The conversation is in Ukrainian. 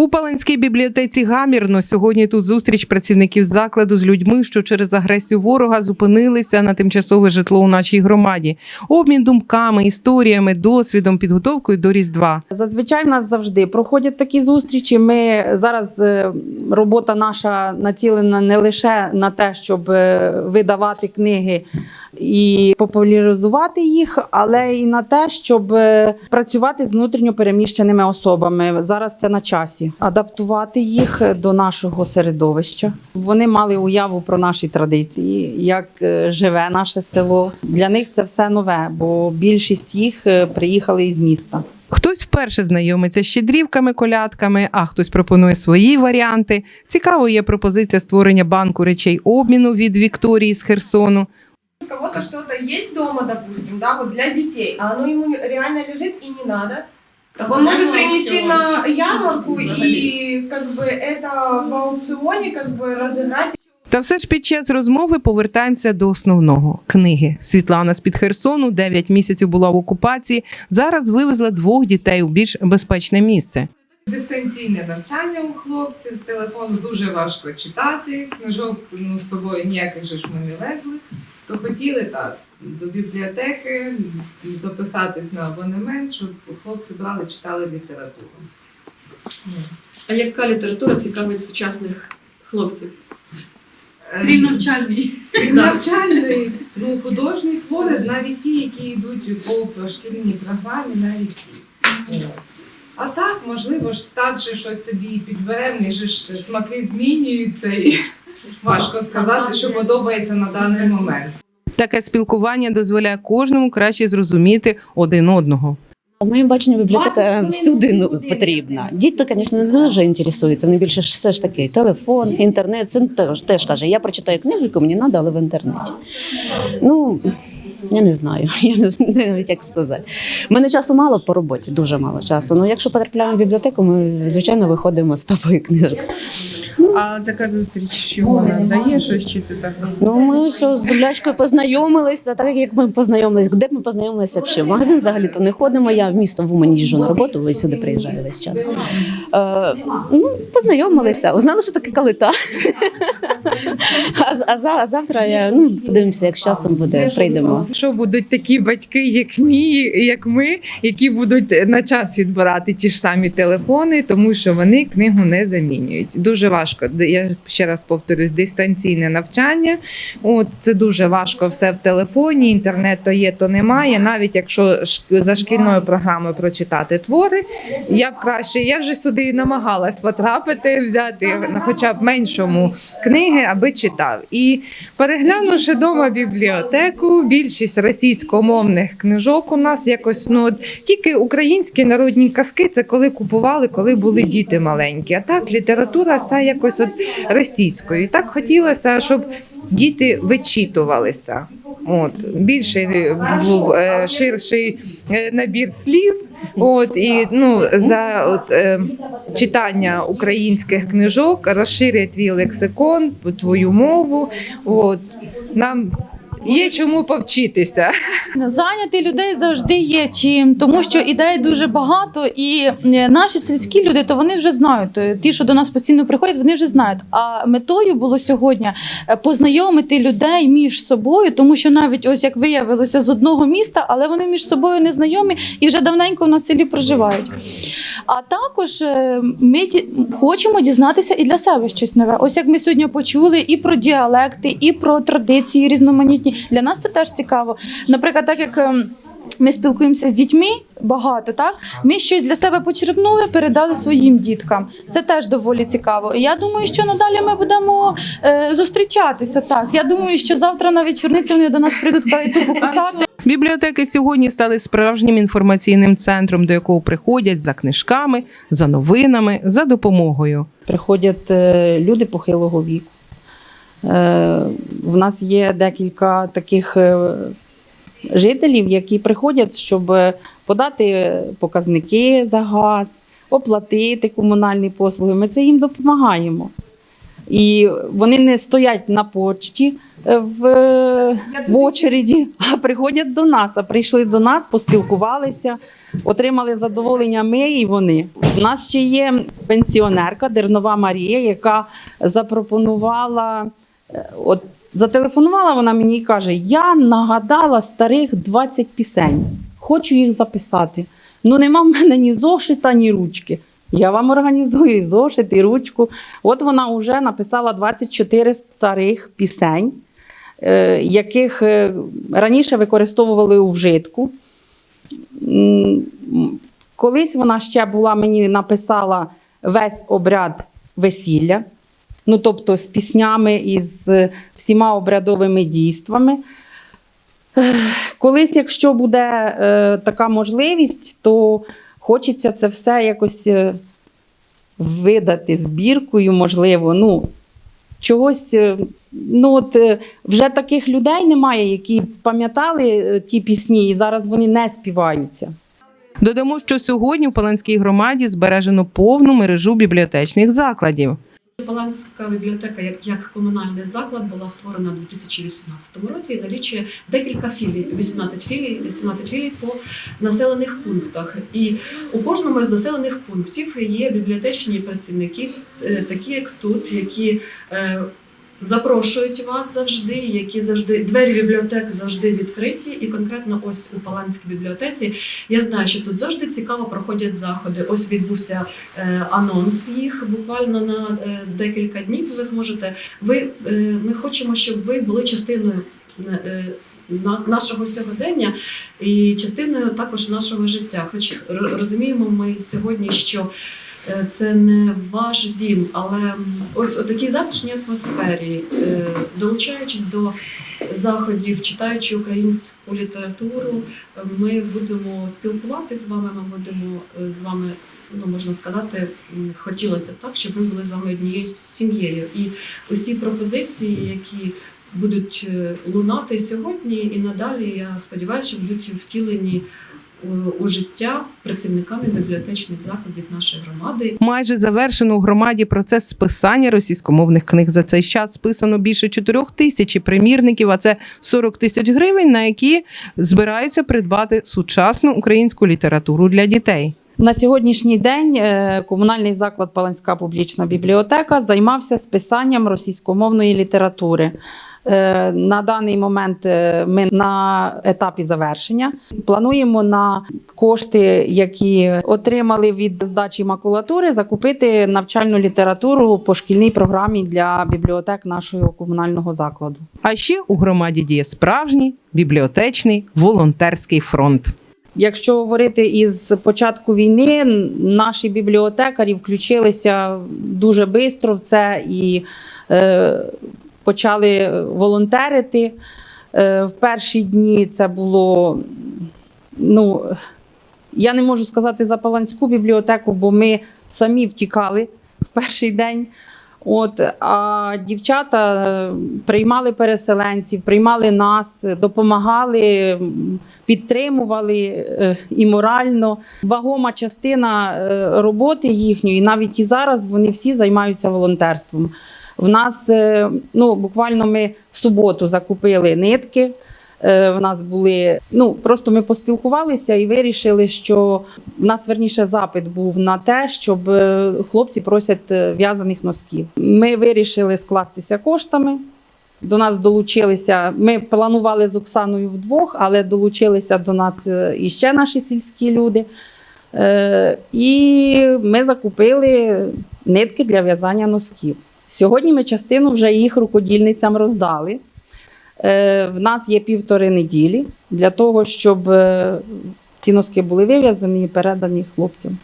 У Паланській бібліотеці гамірно сьогодні тут зустріч працівників закладу з людьми, що через агресію ворога зупинилися на тимчасове житло у нашій громаді. Обмін думками, історіями, досвідом, підготовкою до Різдва. Зазвичай в нас завжди проходять такі зустрічі. Ми зараз е, робота наша націлена не лише на те, щоб е, видавати книги і популяризувати їх, але і на те, щоб е, працювати з внутрішньо переміщеними особами. Зараз це на часі. Адаптувати їх до нашого середовища. Вони мали уяву про наші традиції, як е, живе наше село. Для них це все нове, бо більшість їх е, приїхали із міста. Хтось вперше знайомиться з щедрівками, колядками, а хтось пропонує свої варіанти. Цікаво є пропозиція створення банку речей обміну від Вікторії з Херсону У кого-то что-то есть дома, допустим, да, вот для детей, а оно ему реально лежит и не надо. Так он может принести на ярмарку и как бы это в аукционе как бы разыграть. Та все ж під час розмови повертаємося до основного книги. Світлана з під Херсону 9 місяців була в окупації. Зараз вивезла двох дітей у більш безпечне місце. Дистанційне навчання у хлопців з телефону дуже важко читати. Книжок ну, з собою ніяких же ж ми не везли. То хотіли так до бібліотеки записатись на абонемент, щоб хлопці брали, читали літературу. А яка література цікавить сучасних хлопців? е, Крім навчальній. Крім навчальної, ну, художні твори, навіть ті, які йдуть по шкільній програмі, навіть ті. А так, можливо ж, старше щось собі підберемо, ніж ж смаки змінюються і важко сказати, що подобається на даний момент. Таке спілкування дозволяє кожному краще зрозуміти один одного. В моєму баченні бібліотека всюди ну, потрібна. Діти, звісно, не дуже інтересуються. Вони більше все ж таки телефон, інтернет. Це теж, теж каже, я прочитаю книгу, яку мені треба, але в інтернеті. Ну, я не знаю, я не знаю навіть як сказати. У мене часу мало по роботі, дуже мало часу. Ну, якщо потрапляємо в бібліотеку, ми, звичайно, виходимо з тобою книжок. А така зустріч, що вона дає щось, чи це так? Ну, ми все з землячкою познайомилися, так як ми познайомилися. Де б ми познайомилися взагалі? В магазин взагалі-то не ходимо. Я в місто в Умані їжджу на роботу, і сюди приїжджаю весь час. Е, ну, познайомилися, узнали, що таке калита. А, а, а завтра я ну, подивимося, як з часом буде, прийдемо. Якщо будуть такі батьки, як мій, як ми, які будуть на час відбирати ті ж самі телефони, тому що вони книгу не замінюють. Дуже важко. Я ще раз повторюсь, дистанційне навчання. От це дуже важко все в телефоні. Інтернет то є, то немає. Навіть якщо за шкільною програмою прочитати твори, я б краще, я вже сюди намагалась потрапити, взяти хоча б меншому книги, аби читав. І переглянувши вдома бібліотеку, більшість російськомовних книжок у нас якось ну от, тільки українські народні казки, це коли купували, коли були діти маленькі. А так література вся якось от російською. Так хотілося, щоб діти вичитувалися. От більший е, був е, ширший е, набір слів. От і ну за от е, читання українських книжок розширює твій лексикон, твою мову. От нам є чому повчитися. Зайняти людей завжди є чим, тому що ідей дуже багато, і е, наші сільські люди, то вони вже знають. е, Ті, що до нас постійно приходять, вони вже знають. А метою було сьогодні е, познайомити людей між собою, тому що навіть ось як виявилося з одного міста, але вони між собою не знайомі і вже давненько в нас в селі проживають. А також ми хочемо дізнатися і для себе щось нове. Ось як ми сьогодні почули і про діалекти, і про традиції різноманітні. Для нас це теж цікаво. Наприклад, так як. ем, Ми спілкуємося з дітьми багато, так ми щось для себе почерпнули, передали своїм діткам. Це теж доволі цікаво. І я думаю, що надалі ми будемо е, зустрічатися. Так я думаю, що завтра на вечорниці вони до нас прийдуть калиту покусати. Бібліотеки сьогодні стали справжнім інформаційним центром, до якого приходять за книжками, за новинами, за допомогою. приходять е, люди похилого віку. Е, В нас є декілька таких е, жителів, які приходять, щоб подати показники за газ, оплатити комунальні послуги. Ми це їм допомагаємо. І вони не стоять на почті, е, в, в очереді, а приходять до нас. А прийшли до нас, поспілкувалися, отримали задоволення ми і вони. У нас ще є пенсіонерка Дернова Марія, яка запропонувала. От зателефонувала вона мені і каже: Я нагадала старих 20 пісень, хочу їх записати. Ну нема в мене ні зошита, ні ручки. Я вам організую і зошит, і ручку. От вона вже написала 24 старих пісень, е, яких е, раніше використовували у вжитку. Колись вона ще була, мені написала весь обряд весілля, ну тобто з піснями і з всіма обрядовими дійствами. Колись, якщо буде е, така можливість, то хочеться це все якось е, видати збіркою, можливо. Ну, чогось, е, ну от е, вже таких людей немає, які пам'ятали ті пісні, і зараз вони не співаються. Додамо, що сьогодні в Паланській громаді збережено повну мережу бібліотечних закладів. Паланська бібліотека як, як комунальний заклад була створена у 2018 році і налічує декілька філій, 18 філій, 18 філій по населених пунктах. І у кожному з населених пунктів є бібліотечні працівники, е, такі як тут, які е, запрошують вас завжди, які завжди двері бібліотек завжди відкриті. І конкретно ось у Паланській бібліотеці я знаю, що тут завжди цікаво проходять заходи. Ось відбувся е, анонс їх буквально на е, декілька днів. Ви зможете. Ви е, ми хочемо, щоб ви були частиною. е, на- Нашого сьогодення і частиною також нашого життя. Хоч розуміємо ми сьогодні, що е, це не ваш дім, але ось у такій затишній атмосфері, е, долучаючись до заходів, читаючи українську літературу, е, ми будемо спілкуватися з вами. Ми будемо е, з вами ну можна сказати, хотілося б так, щоб ми були з вами однією сім'єю. І усі пропозиції, які будуть е, лунати сьогодні і надалі, я сподіваюся, будуть втілені е, у життя працівниками бібліотечних закладів нашої громади. Майже завершено у громаді процес списання російськомовних книг. За цей час списано більше 4 тисяч примірників, а це 40 тисяч гривень, на які збираються придбати сучасну українську літературу для дітей. На сьогоднішній день е, комунальний заклад Паланська публічна бібліотека займався списанням російськомовної літератури. Е, На даний момент е, ми на етапі завершення. Плануємо на кошти, які отримали від здачі макулатури, закупити навчальну літературу по шкільній програмі для бібліотек нашого комунального закладу. А ще у громаді діє справжній бібліотечний волонтерський фронт. Якщо говорити із початку війни, наші бібліотекарі включилися дуже швидко в це і е, почали волонтерити. Е, в перші дні це було, ну, я не можу сказати за Паланську бібліотеку, бо ми самі втікали в перший день. От, а дівчата е, приймали переселенців, приймали нас, допомагали, підтримували е, і морально. Вагома частина е, роботи їхньої, навіть і зараз вони всі займаються волонтерством. В нас ну, буквально ми в суботу закупили нитки. Е, В нас були, ну просто ми поспілкувалися і вирішили, що в нас верніше запит був на те, щоб е, хлопці просять е, в'язаних носків. Ми вирішили скластися коштами. До нас долучилися. Ми планували з Оксаною вдвох, але долучилися до нас іще наші сільські люди. І ми закупили нитки для в'язання носків. Сьогодні ми частину вже їх рукодільницям роздали. Е, В нас є півтори неділі для того, щоб е, ці носки були вив'язані і передані хлопцям.